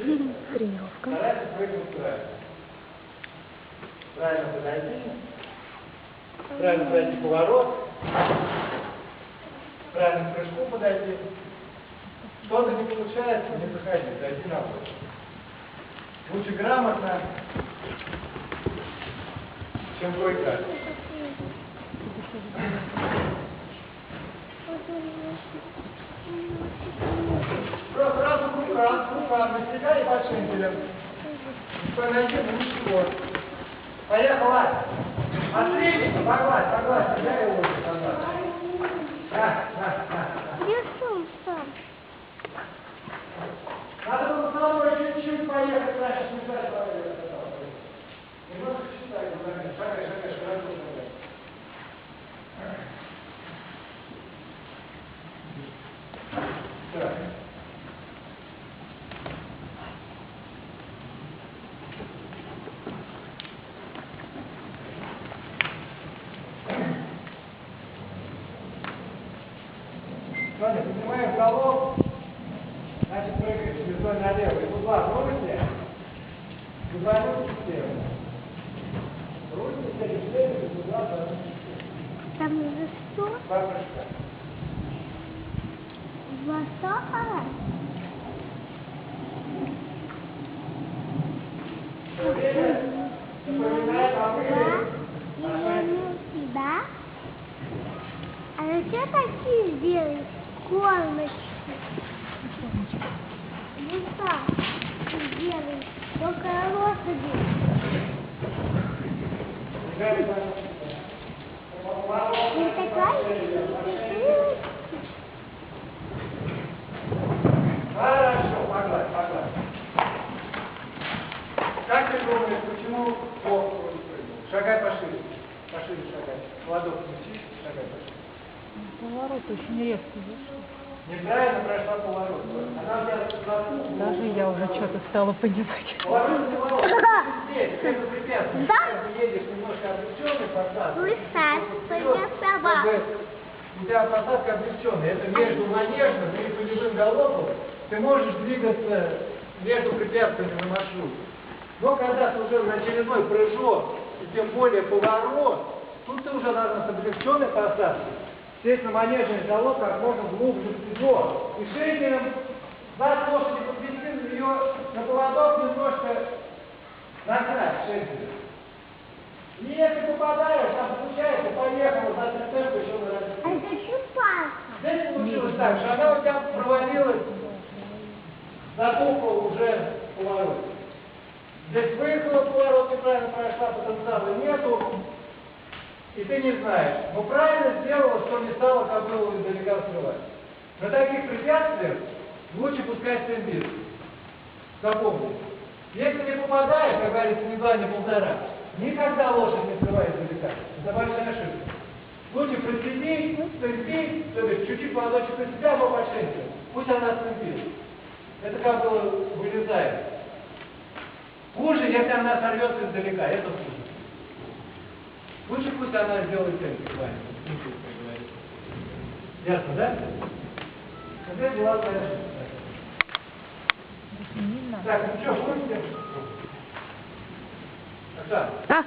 Тренировка. Правильно. Подойти. Правильно пройти поворот. Правильно к прыжку подойти. Что-то не получается, не заходи, дойди на бок. Лучше грамотно, чем кое-как. Просто сразу себя и под шинкелем. Ну ничего. Поехала. Отлично, погладь, погладь, себя и лучше погладь. На, на, на. Где сам сам? Надо было самой чуть-чуть поехать раньше, не так Немножко читай, шагай, шагай, шагай, шагай. Так. Соня, поднимаем голову. Значит, прыгаешь лицо налево. И губа бросьте. Губа руки слева. Руки слева, слева, и губа бросьте. Там за что? Два прыжка. Высоко? Все время запоминай попытки. И вернул себя. А зачем такие сделать? Кормочки. Вот так сделай. Только лошади. Не такая Хорошо, погладь, погладь. Как ты думаешь, почему плохо не прыгнул? Шагай пошире. Пошире шагай. Ладок включи, шагай пошире. Поворот очень резкий. Неправильно прошла поворот. Она у тебя запуталась. Даже я уже что-то стала понимать. Поворот поворот. Здесь, это препятствие. Да? Ты едешь немножко облегченный собак. как бы У тебя посадка облегченная. Это между манежным и полевым галопом. Ты можешь двигаться между препятствиями на маршруте. Но когда ты уже на очередной прыжок, и тем более поворот, тут ты уже должна с облегченной посадкой манежный галоп как можно глубже в седло. И шейкером зад лошади подвести ее на поводок немножко нагнать шейкером. И если попадаешь, там получается, поехала за цепочку еще на А это чупака. Здесь получилось так, что она у тебя провалилась, затухла уже поворот. Здесь выехала поворот, неправильно прошла, потенциала нету, и ты не знаешь. Но правильно сделала, что не стала кобылу издалека скрывать. На таких препятствиях лучше пускать тембир. Запомни. Если не попадаешь, как говорится, ни два, ни полтора, никогда лошадь не скрывает издалека. Это большая ошибка. Лучше прицепить, цепить, то есть чуть-чуть поводочек на себя, но шейке. Пусть она цепит. Это как бы вылезает. Хуже, если она сорвется издалека, это хуже. Лучше пусть она сделает вами. Ясно, да? Теперь была твоя. Так, ну что, будете? Оксана, А?